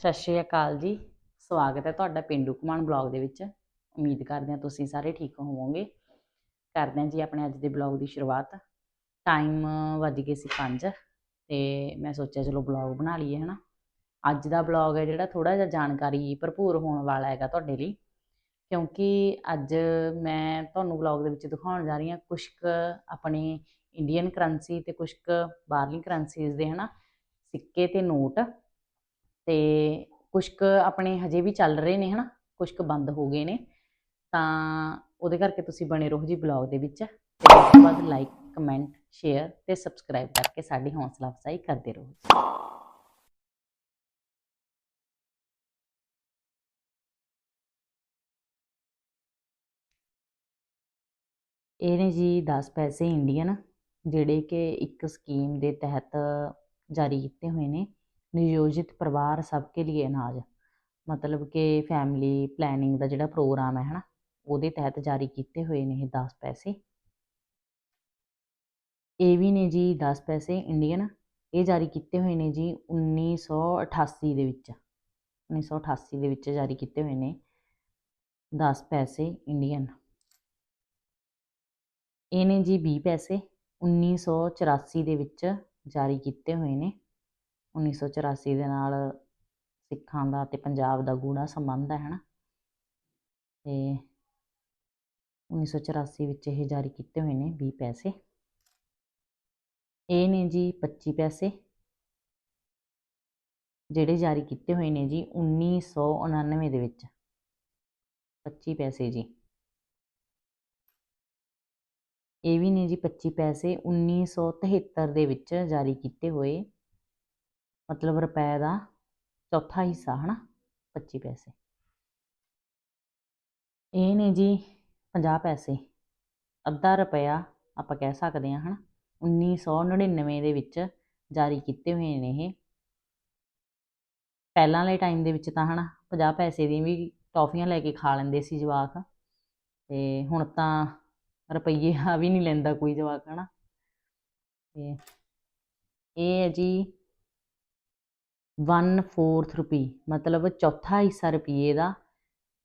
ਸਤਿ ਸ਼੍ਰੀ ਅਕਾਲ ਜੀ। ਸਵਾਗਤ ਹੈ ਤੁਹਾਡਾ ਪਿੰਡੂ ਕਮਾਨ ਬਲੌਗ ਦੇ ਵਿੱਚ। ਉਮੀਦ ਕਰਦੇ ਹਾਂ ਤੁਸੀਂ ਸਾਰੇ ਠੀਕ ਹੋਵੋਗੇ। ਕਰਦੇ ਹਾਂ ਜੀ ਆਪਣੇ ਅੱਜ ਦੇ ਬਲੌਗ ਦੀ ਸ਼ੁਰੂਆਤ। ਟਾਈਮ ਵੱਜ ਗਏ ਸੀ 5 ਤੇ ਮੈਂ ਸੋਚਿਆ ਚਲੋ ਬਲੌਗ ਬਣਾ ਲਈਏ, ਹਨਾ। ਅੱਜ ਦਾ ਬਲੌਗ ਹੈ ਜਿਹੜਾ ਥੋੜਾ ਜਿਹਾ ਜਾਣਕਾਰੀ ਭਰਪੂਰ ਹੋਣ ਵਾਲਾ ਹੈਗਾ ਤੁਹਾਡੇ ਲਈ। ਕਿਉਂਕਿ ਅੱਜ ਮੈਂ ਤੁਹਾਨੂੰ ਬਲੌਗ ਦੇ ਵਿੱਚ ਦਿਖਾਉਣ ਜਾ ਰਹੀ ਹਾਂ ਕੁਝ ਕੁ ਆਪਣੇ ਇੰਡੀਅਨ ਕਰੰਸੀ ਤੇ ਕੁਝ ਕੁ ਬਾਹਰਲੀ ਕਰੰਸੀਜ਼ ਦੇ, ਹਨਾ। ਸਿੱਕੇ ਤੇ ਨੋਟ। ਤੇ ਕੁਝ ਕੁ ਆਪਣੇ ਹਜੇ ਵੀ ਚੱਲ ਰਹੇ ਨੇ, ਹਨਾ? ਕੁਝ ਕੁ ਬੰਦ ਹੋ ਗਏ ਨੇ। ਤਾਂ ਉਹਦੇ ਕਰਕੇ ਤੁਸੀਂ ਬਣੇ ਰਹੋ ਜੀ ਬਲੌਗ ਦੇ ਵਿੱਚ। ਤੇ ਉਸ ਤੋਂ ਬਾਅਦ ਲਾਈਕ ਕਮੈਂਟ ਸ਼ੇਅਰ ਤੇ ਸਬਸਕ੍ਰਾਈਬ ਕਰਕੇ ਸਾਡੀ ਹੌਸਲਾ ਅਫਜ਼ਾਈ ਕਰਦੇ ਰਹੋ ਇਹ ਨੇ ਜੀ 10 ਪੈਸੇ ਇੰਡੀਅਨ, ਜਿਹੜੇ ਕਿ ਇੱਕ ਸਕੀਮ ਦੇ ਤਹਿਤ ਜਾਰੀ ਕੀਤੇ ਹੋਏ ਨੇ। ਨਿਯੋਜਿਤ ਪਰਿਵਾਰ ਸਭ ਕੇ ਲਈ ਅਨਾਜ। ਮਤਲਬ ਕਿ ਫੈਮਿਲੀ ਪਲੈਨਿੰਗ ਦਾ ਜਿਹੜਾ ਪ੍ਰੋਗਰਾਮ ਹੈ ਹਨਾ, ਉਹਦੇ ਤਹਿਤ ਜਾਰੀ ਕੀਤੇ ਹੋਏ ਨੇ ਇਹ 10 ਪੈਸੇ। ਇਹ ਵੀ ਨੇ ਜੀ 10 ਪੈਸੇ ਇੰਡੀਅਨ ਇਹ ਜਾਰੀ ਕੀਤੇ ਹੋਏ ਨੇ ਜੀ 1988 ਦੇ ਵਿੱਚ। 1988 ਦੇ ਵਿੱਚ ਜਾਰੀ ਕੀਤੇ ਹੋਏ ਨੇ 10 ਪੈਸੇ ਇੰਡੀਅਨ ਇਹ ਨੇ ਜੀ 20 ਪੈਸੇ। 1984 ਦੇ ਵਿੱਚ ਜਾਰੀ ਕੀਤੇ ਹੋਏ ਨੇ। 1984 ਦੇ ਨਾਲ ਸਿੱਖਾਂ ਦਾ ਤੇ ਪੰਜਾਬ ਦਾ ਗੂੜਾ ਸੰਬੰਧ ਹੈ, ਹਨਾ? ਤੇ 1984 ਵਿੱਚ ਇਹ ਜਾਰੀ ਕੀਤੇ ਹੋਏ ਨੇ 20 ਪੈਸੇ। ਇਹ ਨੇ ਜੀ 25 ਪੈਸੇ, ਜਿਹੜੇ ਜਾਰੀ ਕੀਤੇ ਹੋਏ ਨੇ ਜੀ 1999 ਦੇ ਵਿੱਚ। 25 ਪੈਸੇ ਜੀ। ਇਹ ਵੀ ਨੇ ਜੀ 25 ਪੈਸੇ 1973 ਦੇ ਵਿੱਚ ਜਾਰੀ ਕੀਤੇ ਹੋਏ। ਮਤਲਬ ਰੁਪਏ ਦਾ ਚੌਥਾ ਹਿੱਸਾ, ਹਨਾ? 25 ਪੈਸੇ। ਇਹ ਨੇ ਜੀ 50 ਪੈਸੇ। ਅੱਧਾ ਰੁਪਇਆ ਆਪਾਂ ਕਹਿ ਸਕਦੇ ਹਾਂ, ਹਨਾ? 1999 ਦੇ ਵਿੱਚ ਜਾਰੀ ਕੀਤੇ ਹੋਏ ਨੇ ਇਹ। ਪਹਿਲਾਂ ਵਾਲੇ ਟਾਈਮ ਦੇ ਵਿੱਚ ਤਾਂ, ਹਨਾ 50 ਪੈਸੇ ਦੀਆਂ ਵੀ ਟੌਫੀਆਂ ਲੈ ਕੇ ਖਾ ਲੈਂਦੇ ਸੀ ਜਵਾਕ। ਤੇ ਹੁਣ ਤਾਂ ਰੁਪਈਏ ਆ ਵੀ ਨਹੀਂ ਲੈਂਦਾ ਕੋਈ ਜਵਾਕ, ਹਨਾ? ਤੇ ਇਹ ਹੈ ਜੀ 1/4 ਰੁਪਈ ਮਤਲਬ ਚੌਥਾ ਹਿੱਸਾ ਰੁਪਈਏ ਦਾ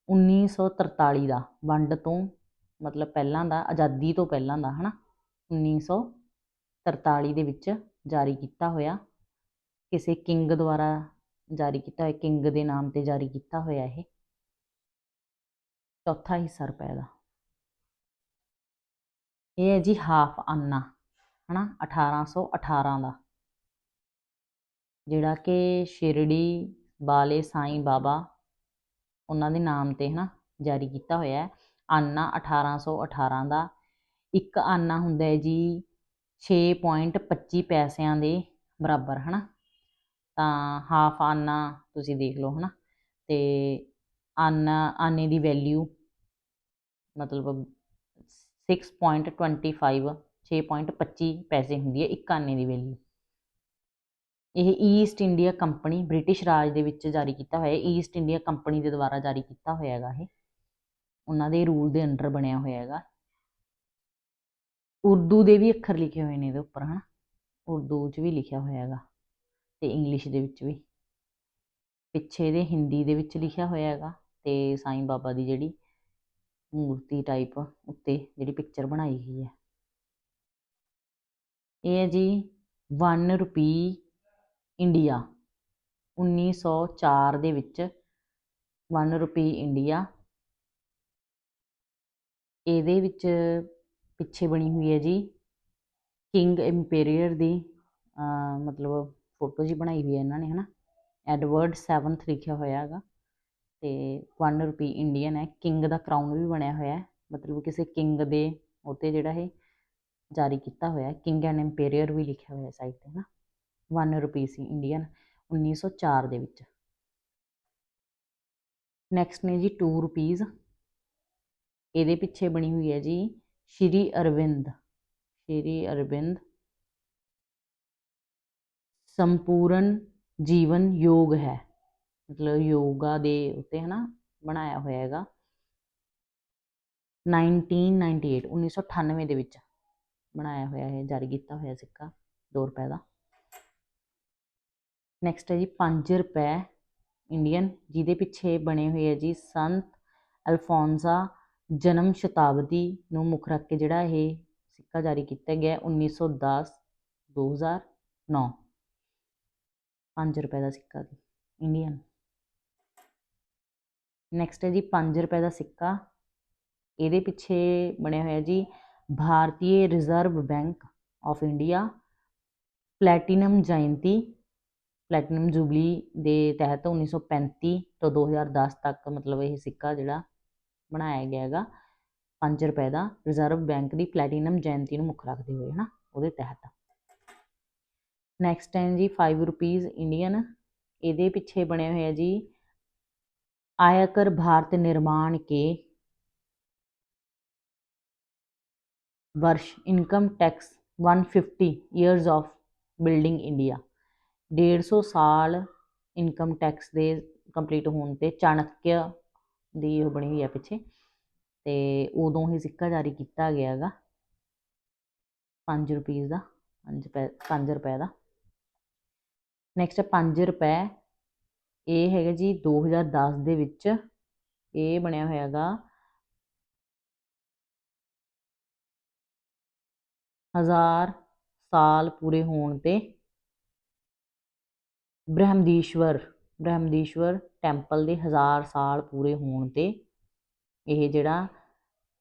1943 ਦਾ, ਵੰਡ ਤੋਂ, ਮਤਲਬ ਪਹਿਲਾਂ ਦਾ, ਆਜ਼ਾਦੀ ਤੋਂ ਪਹਿਲਾਂ ਦਾ, ਹਨਾ? 1943 ਦੇ ਵਿੱਚ ਜਾਰੀ ਕੀਤਾ ਹੋਇਆ, ਕਿਸੇ ਕਿੰਗ ਦੁਆਰਾ ਜਾਰੀ ਕੀਤਾ ਹੋਇਆ, ਕਿੰਗ ਦੇ ਨਾਮ ਤੇ ਜਾਰੀ ਕੀਤਾ ਹੋਇਆ ਇਹ। ਚੌਥਾ ਹਿੱਸਾ ਰੁਪਏ ਦਾ। ਇਹ ਹੈ ਜੀ ਹਾਫ ਆਨਾ ਹਨਾ? 1818 ਦਾ। ਜਿਹੜਾ ਕਿ ਸ਼ਿਰੜੀ ਵਾਲੇ ਸਾਈਂ ਬਾਬਾ, ਉਹਨਾਂ ਦੇ ਨਾਮ ਤੇ ਹਨਾ ਜਾਰੀ ਕੀਤਾ ਹੋਇਆ ਹੈ। ਆਨਾ 1818 ਦਾ ਇੱਕ ਆਨਾ ਹੁੰਦਾ ਹੈ ਜੀ 6.25 ਪੈਸਿਆਂ ਦੇ ਬਰਾਬਰ ਹਨਾ। ਤਾਂ ਹਾਫ ਆਨਾ ਤੁਸੀਂ ਦੇਖ ਲਓ ਹਨਾ, ਤੇ ਆਨਾ ਆਨੇ ਦੀ ਵੈਲਿਊ ਮਤਲਬ 6.25 6.25 ਪੈਸੇ ਹੁੰਦੀ ਹੈ ਇੱਕ ਆਨੇ ਦੀ ਵੈਲਿਊ ਇਹ East India company British Raj ਦੇ ਵਿੱਚ ਜਾਰੀ ਕੀਤਾ ਹੋਇਆ ਈਸਟ ਇੰਡੀਆ ਕੰਪਨੀ ਦੇ ਦੁਆਰਾ ਜਾਰੀ ਕੀਤਾ ਹੋਇਆ ਹੈਗਾ ਇਹ। ਉਹਨਾਂ ਦੇ ਰੂਲ ਦੇ ਅੰਡਰ ਬਣਿਆ ਹੋਇਆ ਹੈਗਾ। ਉਰਦੂ ਦੇ ਵੀ ਅੱਖਰ ਲਿਖੇ ਹੋਏ ਨੇ ਇਹਦੇ ਉੱਪਰ, ਹਨਾ? ਉਰਦੂ 'ਚ ਵੀ ਲਿਖਿਆ ਹੋਇਆ ਹੈਗਾ ਤੇ ਇੰਗਲਿਸ਼ ਦੇ ਵਿੱਚ ਵੀ। ਪਿੱਛੇ ਦੇ ਹਿੰਦੀ ਦੇ ਵਿੱਚ ਲਿਖਿਆ ਹੋਇਆ ਹੈਗਾ ਤੇ ਸਾਈਂ ਬਾਬਾ ਦੀ ਜਿਹੜੀ ਮੂਰਤੀ ਟਾਈਪ ਉੱਤੇ ਜਿਹੜੀ ਪਿਕਚਰ ਬਣਾਈ ਗਈ ਹੈ। ਇਹ ਹੈ ਜੀ 1 ਰੁਪੀ ਇੰਡੀਆ। 1904 ਦੇ ਵਿੱਚ 1 ਰੁਪੀ ਇੰਡੀਆ। ਇਹਦੇ ਵਿੱਚ ਪਿੱਛੇ ਬਣੀ ਹੋਈ ਹੈ ਜੀ ਕਿੰਗ ਇੰਪੀਰੀਅਰ ਦੀ ਮਤਲਬ ਫੋਟੋ ਜੀ ਬਣਾਈ ਹੋਈ ਹੈ ਇਹਨਾਂ ਨੇ, ਹਨਾ? ਐਡਵਰਡ 7th ਲਿਖਿਆ ਹੋਇਆ ਹੈਗਾ ਤੇ 1 ਰੁਪੀ ਇੰਡੀਅਨ ਹੈ। ਕਿੰਗ ਦਾ ਕਰਾਊਨ ਵੀ ਬਣਿਆ ਹੋਇਆ ਹੈ। ਮਤਲਬ ਕਿਸੇ ਕਿੰਗ ਦੇ ਉੱਤੇ ਜਿਹੜਾ ਇਹ ਜਾਰੀ ਕੀਤਾ ਹੋਇਆ ਕਿੰਗ ਐਂਡ ਇੰਪੀਰੀਅਰ ਵੀ ਲਿਖਿਆ ਹੋਇਆ ਸਾਈਡ ਤੇ ਨਾ 1 ਰੁਪੀ ਸੀ ਇੰਡੀਅਨ 1904 ਦੇ ਵਿੱਚ। ਨੈਕਸਟ ਨੇ ਜੀ 2 ਰੁਪੀਜ਼ ਇਹਦੇ ਪਿੱਛੇ ਬਣੀ ਹੋਈ ਹੈ ਜੀ ਸ਼੍ਰੀ ਅਰਵਿੰਦ। ਸ਼੍ਰੀ ਅਰਵਿੰਦ। ਸੰਪੂਰਨ ਜੀਵਨ ਯੋਗ ਹੈ। ਮਤਲਬ ਯੋਗਾ ਦੇ ਉੱਤੇ ਹਨਾ ਬਣਾਇਆ ਹੋਇਆ ਹੈਗਾ। 1998 1998 ਦੇ ਵਿੱਚ ਬਣਾਇਆ ਹੋਇਆ ਹੈ ਜਾਰੀ ਕੀਤਾ ਹੋਇਆ ਸਿੱਕਾ 2 ਰੁਪਏ ਦਾ ਨੈਕਸਟ ਹੈ ਜੀ 5 ਰੁਪਏ ਇੰਡੀਅਨ ਜਿਹਦੇ ਪਿੱਛੇ ਬਣੇ ਹੋਏ ਹੈ ਜੀ ਸੰਤ ਅਲਫੋਂਜ਼ਾ ਜਨਮ ਸ਼ਤਾਬਦੀ ਨੂੰ ਮੁੱਖ ਰੱਖ ਕੇ ਜਿਹੜਾ ਇਹ ਸਿੱਕਾ ਜਾਰੀ ਕੀਤਾ ਗਿਆ 1910 2009 5 ਰੁਪਏ ਦਾ ਸਿੱਕਾ ਜੀ ਇੰਡੀਅਨ ਨੈਕਸਟ ਹੈ ਜੀ 5 ਰੁਪਏ ਦਾ ਸਿੱਕਾ, ਇਹਦੇ ਪਿੱਛੇ ਬਣਿਆ ਹੋਇਆ ਜੀ ਭਾਰਤੀ Reserve Bank of India platinum Jayanti platinum jubilee ਦੇ ਤਹਿਤ 1935 ਤੋਂ 2010 ਤੱਕ ਮਤਲਬ ਇਹ ਸਿੱਕਾ ਜਿਹੜਾ ਬਣਾਇਆ ਗਿਆ ਹੈਗਾ 5 ਰੁਪਏ ਦਾ ਰਿਜ਼ਰਵ ਬੈਂਕ ਦੀ ਪਲੈਟੀਨਮ ਜਯੰਤੀ ਨੂੰ ਮੁੱਖ ਰੱਖਦੇ ਹੋਏ ਹਨਾ ਉਹਦੇ ਤਹਿਤ ਨੈਕਸਟ ਹੈ ਜੀ 5 ਰੁਪੀਸ ਇੰਡੀਅਨ ਇਹਦੇ ਪਿੱਛੇ ਬਣੇ ਹੋਏ ਆ ਜੀ आयकर भारत निर्माण के वर्ष income tax 150 years of building India 150 ਸਾਲ ਇਨਕਮ ਟੈਕਸ ਦੇ ਕੰਪਲੀਟ ਹੋਣ ਤੇ ਚਾਣਕਿਆ ਦੀ ਉਹ ਬਣੀ ਹੋਈ ਹੈ ਪਿੱਛੇ। ਤੇ ਉਦੋਂ ਹੀ ਸਿੱਕਾ ਜਾਰੀ ਕੀਤਾ ਗਿਆ ਹੈਗਾ। 5 ਰੁਪਏ ਦਾ 5 ਪੈ 5 ਰੁਪਏ ਦਾ। ਨੈਕਸਟ 5 ਰੁਪਏ, ਇਹ ਹੈਗਾ ਜੀ 2010 ਦੇ ਵਿੱਚ ਇਹ ਬਣਿਆ ਹੋਇਆ ਹੈਗਾ। ਹਜ਼ਾਰ ਸਾਲ ਪੂਰੇ ਹੋਣ ਤੇ ਬ੍ਰਹਮਦੀਸ਼ਵਰ ਬ੍ਰਹਮਦੀਸ਼ਵਰ ਟੈਂਪਲ ਦੇ ਹਜ਼ਾਰ ਸਾਲ ਪੂਰੇ ਹੋਣ ਤੇ ਇਹ ਜਿਹੜਾ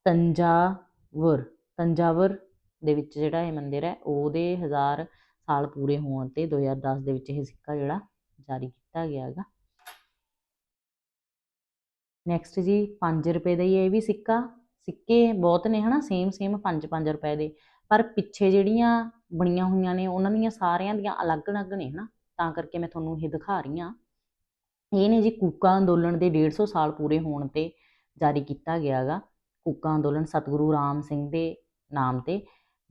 ਤੰਜਾਵੁਰ ਤੰਜਾਵੁਰ ਦੇ ਵਿੱਚ ਜਿਹੜਾ ਇਹ ਮੰਦਿਰ ਹੈ, ਉਹਦੇ ਹਜ਼ਾਰ ਸਾਲ ਪੂਰੇ ਹੋਣ ਤੇ 2010 ਦੇ ਵਿੱਚ ਇਹ ਸਿੱਕਾ ਜਿਹੜਾ ਜਾਰੀ ਕੀਤਾ ਗਿਆ ਹੈਗਾ। ਨੈਕਸਟ ਜੀ 5 ਰੁਪਏ ਦਾ ਹੀ ਇਹ ਵੀ ਸਿੱਕਾ। ਸਿੱਕੇ ਬਹੁਤ ਨੇ ਹਨਾ ਸੇਮ ਸੇਮ 5 5 ਰੁਪਏ ਦੇ। ਪਰ ਪਿੱਛੇ ਜਿਹੜੀਆਂ ਬਣੀਆਂ ਹੋਈਆਂ ਨੇ, ਉਹਨਾਂ ਦੀਆਂ ਸਾਰਿਆਂ ਦੀਆਂ ਅਲੱਗ-ਅਲੱਗ ਨੇ ਹਨਾ। ਤਾਂ ਕਰਕੇ ਮੈਂ ਤੁਹਾਨੂੰ ਇਹ ਦਿਖਾ ਰਹੀ ਹਾਂ। ਇਹ ਨੇ ਜੀ ਕੂਕਾ ਅੰਦੋਲਨ ਦੇ 150 ਸਾਲ ਪੂਰੇ ਹੋਣ ਤੇ ਜਾਰੀ ਕੀਤਾ ਗਿਆ ਹੈਗਾ ਕੂਕਾ ਅੰਦੋਲਨ ਸਤਿਗੁਰੂ ਰਾਮ ਸਿੰਘ ਦੇ ਨਾਮ ਤੇ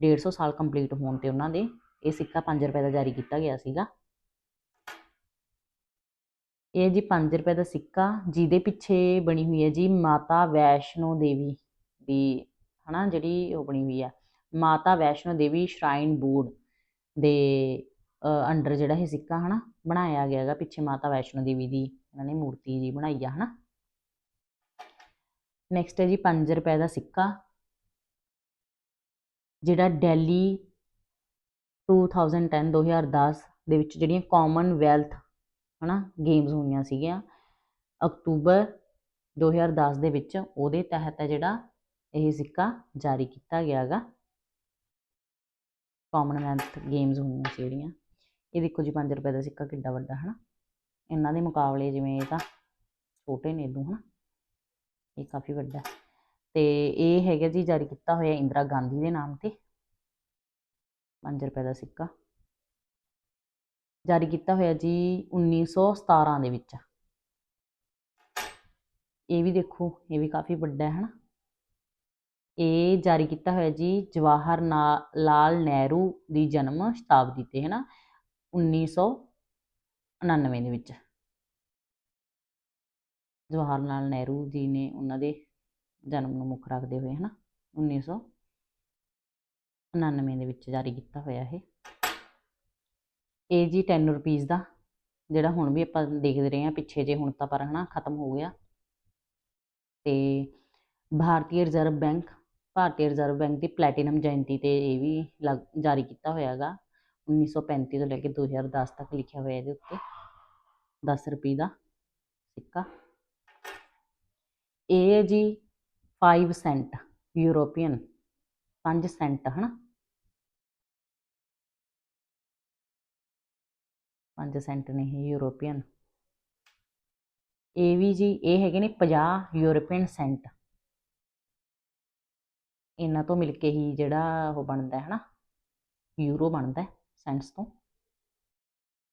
150 ਸਾਲ ਕੰਪਲੀਟ ਹੋਣ ਤੇ ਉਹਨਾਂ ਦੇ ਇਹ ਸਿੱਕਾ 5 ਰੁਪਏ ਦਾ ਜਾਰੀ ਕੀਤਾ ਗਿਆ ਸੀਗਾ। ਇਹ ਜੀ 5 ਰੁਪਏ ਦਾ ਸਿੱਕਾ ਜਿਹਦੇ ਪਿੱਛੇ ਬਣੀ ਹੋਈ ਹੈ ਜੀ ਮਾਤਾ ਵੈਸ਼ਨੋ ਦੇਵੀ ਦੀ, ਹਨਾ ਜਿਹੜੀ ਉਹ ਬਣੀ ਹੋਈ ਆ। ਮਾਤਾ ਵੈਸ਼ਨੋ ਦੇਵੀ ਸ਼ਰਾਈਨ ਬੋਰਡ ਦੇ ਅੰਡਰ ਜਿਹੜਾ ਇਹ ਸਿੱਕਾ ਹਨਾ, ਬਣਾਇਆ ਗਿਆ ਹੈਗਾ ਪਿੱਛੇ ਮਾਤਾ ਵੈਸ਼ਨੋ ਦੇਵੀ ਦੀ, ਇਹਨਾਂ ਨੇ ਮੂਰਤੀ ਜੀ ਬਣਾਈ ਆ ਹਨਾ। ਨੈਕਸਟ ਹੈ ਜੀ 5 ਰੁਪਏ ਦਾ ਸਿੱਕਾ, ਜਿਹੜਾ ਦਿੱਲੀ 2010 2010 ਦੇ ਵਿੱਚ ਜਿਹੜੀਆਂ ਕਾਮਨਵੈਲਥ ਹਨਾ ਗੇਮਸ ਹੋਈਆਂ ਸੀਗੀਆਂ, ਅਕਤੂਬਰ 2010 ਦੇ ਵਿੱਚ ਉਹਦੇ ਤਹਿਤ ਹੈ ਜਿਹੜਾ ਇਹ ਸਿੱਕਾ ਜਾਰੀ ਕੀਤਾ ਗਿਆ ਹੈਗਾ। ਕਾਮਨਵੈਲਥ ਗੇਮਸ ਹੋਈਆਂ ਸੀ ਜਿਹੜੀਆਂ। ਇਹ ਦੇਖੋ ਜੀ 5 ਰੁਪਏ ਦਾ ਸਿੱਕਾ ਕਿੱਡਾ ਵੱਡਾ, ਹਨਾ? ਇਹਨਾਂ ਦੇ ਮੁਕਾਬਲੇ ਜਿਵੇਂ ਇਹ ਤਾਂ ਛੋਟੇ ਨੇ ਇਦੋਂ ਹਨਾ? ਇਹ ਕਾਫੀ ਵੱਡਾ। ਤੇ ਇਹ ਹੈਗਾ ਜੀ ਜਾਰੀ ਕੀਤਾ ਹੋਇਆ ਇੰਦਰਾ ਗਾਂਧੀ ਦੇ ਨਾਮ ਤੇ। 5 ਰੁਪਏ ਦਾ ਸਿੱਕਾ। ਜਾਰੀ ਕੀਤਾ ਹੋਇਆ ਜੀ 1917 ਦੇ ਵਿੱਚ। ਇਹ ਵੀ ਦੇਖੋ, ਇਹ ਵੀ ਕਾਫੀ ਵੱਡਾ ਹੈ ਹਨਾ? ਇਹ ਜਾਰੀ ਕੀਤਾ ਹੋਇਆ ਜੀ ਜਵਾਹਰ ਲਾਲ ਨਹਿਰੂ ਦੀ ਜਨਮ ਸ਼ਤਾਬਦੀ ਤੇ ਹੈ ਨਾ 1999 ਦੇ ਵਿੱਚ। ਜਵਾਹਰ ਲਾਲ ਨਹਿਰੂ ਜੀ ਨੇ ਉਹਨਾਂ ਦੇ ਜਨਮ ਨੂੰ ਮੁੱਖ ਰੱਖਦੇ ਹੋਏ ਹੈ ਨਾ 1999 ਦੇ ਵਿੱਚ ਜਾਰੀ ਕੀਤਾ ਹੋਇਆ ਇਹ। ਇਹ ਜੀ 10 ਰੁਪੀਸ ਦਾ, ਜਿਹੜਾ ਹੁਣ ਵੀ ਆਪਾਂ ਦੇਖਦੇ ਰਹੇ ਹਾਂ, ਪਿੱਛੇ ਜੇ ਹੁਣ ਤਾਂ ਪਰ, ਹਨਾ, ਖਤਮ ਹੋ ਗਿਆ। ਤੇ Bharatiya reserve bank, Bharatiya reserve bank ਦੀ ਪਲੈਟੀਨਮ ਜਯੰਤੀ ਤੇ ਇਹ ਵੀ ਜਾਰੀ ਕੀਤਾ ਹੋਇਆ ਹੈਗਾ। 1935 ਤੋਂ ਲੈ ਕੇ 2010 ਤੱਕ ਲਿਖਿਆ ਹੋਇਆ ਇਹਦੇ ਉੱਤੇ। 10 ਰੁਪਏ ਦਾ ਸਿੱਕਾ। ਇਹ ਜੀ 5 ਸੈਂਟ ਯੂਰੋਪੀਅਨ। 5 ਸੈਂਟ ਹਨਾ? 5 ਸੈਂਟ ਨੇ ਇਹ ਯੂਰੋਪੀਅਨ। ਇਹ ਵੀ ਜੀ ਇਹ ਹੈਗੇ ਨੇ 50 ਯੂਰੋਪੀਅਨ ਸੈਂਟ ਇਹਨਾਂ ਤੋਂ ਮਿਲ ਕੇ ਹੀ ਜਿਹੜਾ ਉਹ ਬਣਦਾ ਹੈ ਨਾ ਯੂਰੋ ਬਣਦਾ ਹੈ। ਸੈਂਟਸ ਤੋਂ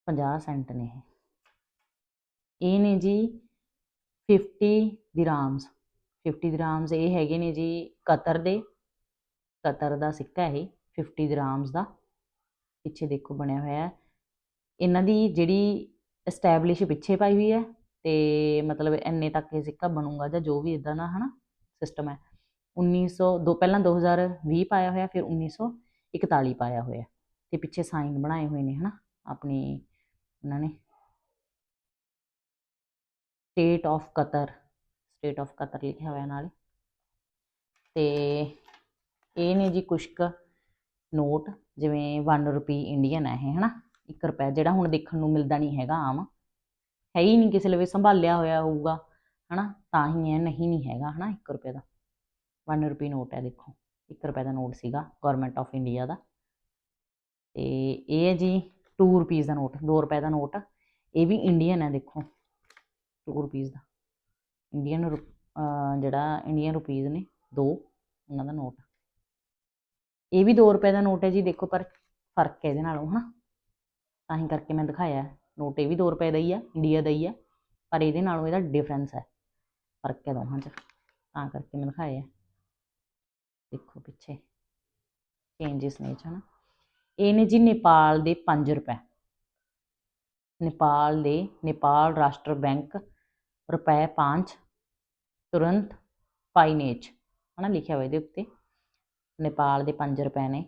50 ਸੈਂਟ ਨੇ ਇਹ। ਇਹ ਨੇ ਜੀ 50 ਦਿਰਾਮਸ 50 ਦਿਰਾਮਸ ਇਹ ਹੈਗੇ ਨੇ ਜੀ ਕਤਰ ਦੇ। ਕਤਰ ਦਾ ਸਿੱਕਾ ਇਹ 50 ਦਿਰਾਮਸ ਦਾ। ਪਿੱਛੇ ਦੇਖੋ ਬਣਿਆ ਹੋਇਆ ਹੈ। ਇਹਨਾਂ ਦੀ ਜਿਹੜੀ ਐਸਟੈਬਲਿਸ਼ ਪਿੱਛੇ ਪਾਈ ਹੋਈ ਹੈ ਤੇ ਮਤਲਬ ਇੰਨੇ ਤੱਕ ਇਹ ਸਿੱਕਾ ਬਣੂਗਾ ਜਾਂ ਜੋ ਵੀ ਇਦਾਂ ਦਾ ਹਨਾ ਸਿਸਟਮ ਹੈ। 1900 ਦੋ, ਪਹਿਲਾਂ 2020 ਪਾਇਆ ਹੋਇਆ, ਫਿਰ 1941 ਪਾਇਆ ਹੋਇਆ। ਤੇ ਪਿੱਛੇ ਸਾਈਨ ਬਣਾਏ ਹੋਏ ਨੇ, ਹਨਾ? ਆਪਣੀ ਉਹਨਾਂ ਨੇ। State of Qatar state of Qatar ਲਿਖਿਆ ਹੋਇਆ ਨਾਲ ਤੇ ਇਹ ਨੇ ਜੀ ਕੁਛ ਕੁ ਨੋਟ, ਜਿਵੇਂ 1 ਰੁਪੀ ਇੰਡੀਅਨ ਹੈ ਇਹ, ਹਨਾ? 1 ਰੁਪਏ, ਜਿਹੜਾ ਹੁਣ ਦੇਖਣ ਨੂੰ ਮਿਲਦਾ ਨਹੀਂ ਹੈਗਾ, ਆਮ। ਹੈ ਹੀ ਨਹੀਂ ਕਿਸੇ ਲਵੇ ਸੰਭਾਲਿਆ ਹੋਇਆ ਹੋਊਗਾ, ਹਨਾ? ਤਾਂ ਹੀ ਹੈ ਨਹੀਂ ਨਹੀਂ ਹੈਗਾ, ਹਨਾ? 1 ਰੁਪਏ ਦਾ। 1 ਰੁਪੀ ਨੋਟ ਹੈ, ਦੇਖੋ। 1 ਰੁਪਏ ਦਾ ਨੋਟ ਸੀਗਾ ਗਵਰਨਮੈਂਟ ਆਫ ਇੰਡੀਆ ਦਾ। ਤੇ ਇਹ ਹੈ ਜੀ 2 ਰੁਪੀਸ ਦਾ ਨੋਟ 2 ਰੁਪਏ ਦਾ ਨੋਟ ਇਹ ਵੀ ਇੰਡੀਅਨ ਹੈ, ਦੇਖੋ। 2 ਰੁਪੀਸ ਦਾ। ਇੰਡੀਅਨ ਜਿਹੜਾ ਇੰਡੀਅਨ ਰੁਪੀਜ਼ ਨੇ, ਦੋ ਉਹਨਾਂ ਦਾ ਨੋਟ ਇਹ ਵੀ 2 ਰੁਪਏ ਦਾ ਨੋਟ ਹੈ ਜੀ, ਦੇਖੋ, ਪਰ ਫ਼ਰਕ ਹੈ ਇਹਦੇ ਨਾਲੋਂ, ਹਨਾ? ਤਾਂ ਹੀ ਕਰਕੇ ਮੈਂ ਦਿਖਾਇਆ। ਨੋਟ ਇਹ ਵੀ 2 ਰੁਪਏ ਦਾ ਹੀ ਹੈ ਇੰਡੀਆ ਦਾ ਹੀ ਹੈ ਪਰ ਇਹਦੇ ਨਾਲੋਂ ਇਹਦਾ ਡਿਫਰੈਂਸ ਹੈ। ਫ਼ਰਕ ਹੈ ਦੋਹਾਂ 'ਚ। ਤਾਂ ਕਰਕੇ ਮੈਂ ਦਿਖਾਇਆ। ਦੇਖੋ ਪਿੱਛੇ। ਚੇਂਜਸ ਨੇ ਇਹ 'ਚ, ਹਨਾ? ਇਹ ਨੇ ਜੀ ਨੇਪਾਲ ਦੇ 5 ਰੁਪਏ। ਨੇਪਾਲ ਦੇ ਨੇਪਾਲ ਰਾਸ਼ਟਰ ਬੈਂਕ ਰੁਪਏ 5 ਤੁਰੰਤ ਫਾਈਨੇਜ ਹਨਾ, ਲਿਖਿਆ ਹੋਇਆ ਇਹਦੇ ਉੱਤੇ। ਨੇਪਾਲ ਦੇ 5 ਰੁਪਏ ਨੇ।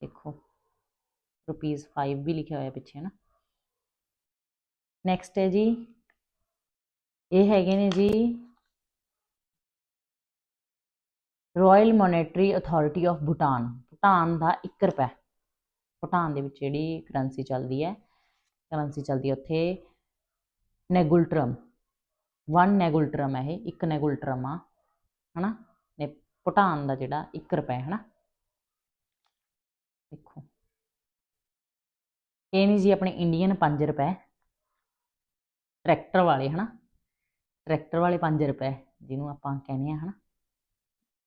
ਦੇਖੋ ਰੁਪੀਸ 5 ਵੀ ਲਿਖਿਆ ਹੋਇਆ ਪਿੱਛੇ ਨਾ ਨੈਕਸਟ ਹੈ ਜੀ। ਇਹ ਹੈਗੇ ਨੇ ਜੀ royal monetary authority of Bhutan Bhutan ਦਾ 1 ਰੁਪਏ ਭੂਟਾਨ ਦੇ ਵਿੱਚ ਜਿਹੜੀ ਕਰੰਸੀ ਚੱਲਦੀ ਹੈ ਕਰੰਸੀ ਚੱਲਦੀ ਹੈ ਉੱਥੇ ਨੈਗੁਲਟਰਮ। 1 ਨੈਗੁਲਟਰਮ ਹੈ ਇਹ, ਇੱਕ ਨੈਗੁਲਟਰਮ ਆ, ਹਨਾ? ਨੇ ਭੂਟਾਨ ਦਾ ਜਿਹੜਾ 1 ਰੁਪਏ ਹਨਾ? ਦੇਖੋ। ਇਹ ਨਹੀਂ ਜੀ ਆਪਣੇ ਇੰਡੀਅਨ 5 ਰੁਪਏ ਟਰੈਕਟਰ ਵਾਲੇ, ਹਨਾ? ਟਰੈਕਟਰ ਵਾਲੇ 5 ਰੁਪਏ ਜਿਹਨੂੰ ਆਪਾਂ ਕਹਿੰਦੇ ਆ ਹਨਾ?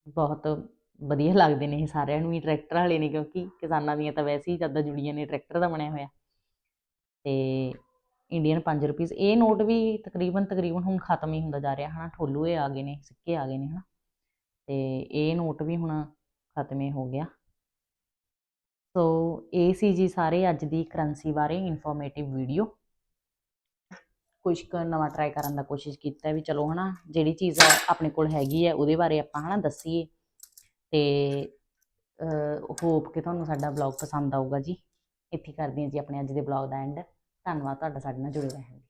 ਬਹੁਤ ਵਧੀਆ ਲੱਗਦੇ ਨੇ ਇਹ ਸਾਰਿਆਂ ਨੂੰ ਹੀ ਟਰੈਕਟਰ ਵਾਲੇ ਨੇ, ਕਿਉਂਕਿ ਕਿਸਾਨਾਂ ਦੀਆਂ ਤਾਂ ਵੈਸੇ ਹੀ ਜ਼ਿਆਦਾ ਜੁੜੀਆਂ ਨੇ, ਟਰੈਕਟਰ ਦਾ ਬਣਿਆ ਹੋਇਆ। ਤੇ ਇੰਡੀਅਨ 5 ਰੁਪਈਸ ਇਹ ਨੋਟ ਵੀ ਤਕਰੀਬਨ ਤਕਰੀਬਨ ਹੁਣ ਖਤਮ ਹੀ ਹੁੰਦਾ ਜਾ ਰਿਹਾ, ਹਨਾ ਠੋਲੂਏ ਆ ਗਏ ਨੇ, ਸਿੱਕੇ ਆ ਗਏ ਨੇ, ਹਨਾ। ਤੇ ਇਹ ਨੋਟ ਵੀ ਹੁਣ ਖਤਮ ਹੀ ਹੋ ਗਿਆ। ਸੋ, ਇਹ ਸੀ ਜੀ ਸਾਰੇ ਅੱਜ ਦੀ ਕਰੰਸੀ ਬਾਰੇ ਇਨਫੋਰਮੇਟਿਵ ਵੀਡੀਓ ਕੁਝ ਕੁ ਨਵਾਂ ਟਰਾਈ ਕਰਨ ਦਾ ਕੋਸ਼ਿਸ਼ ਕੀਤਾ ਵੀ ਚਲੋ, ਹਨਾ, ਜਿਹੜੀ ਚੀਜ਼ ਆਪਣੇ ਕੋਲ ਹੈਗੀ ਹੈ, ਉਹਦੇ ਬਾਰੇ ਆਪਾਂ, ਹਨਾ, ਦੱਸੀਏ। ਤੇ ਹੋਪ ਕਿ ਤੁਹਾਨੂੰ ਸਾਡਾ ਬਲੌਗ ਪਸੰਦ ਆਊਗਾ ਜੀ। ਇੱਥੇ ਕਰਦੇ ਹਾਂ ਜੀ ਆਪਣੇ ਅੱਜ ਦੇ ਬਲੌਗ ਦਾ ਐਂਡ ਧੰਨਵਾਦ ਤੁਹਾਡਾ ਸਾਡੇ ਨਾਲ ਜੁੜੇ ਰਹਿਣ ਲਈ।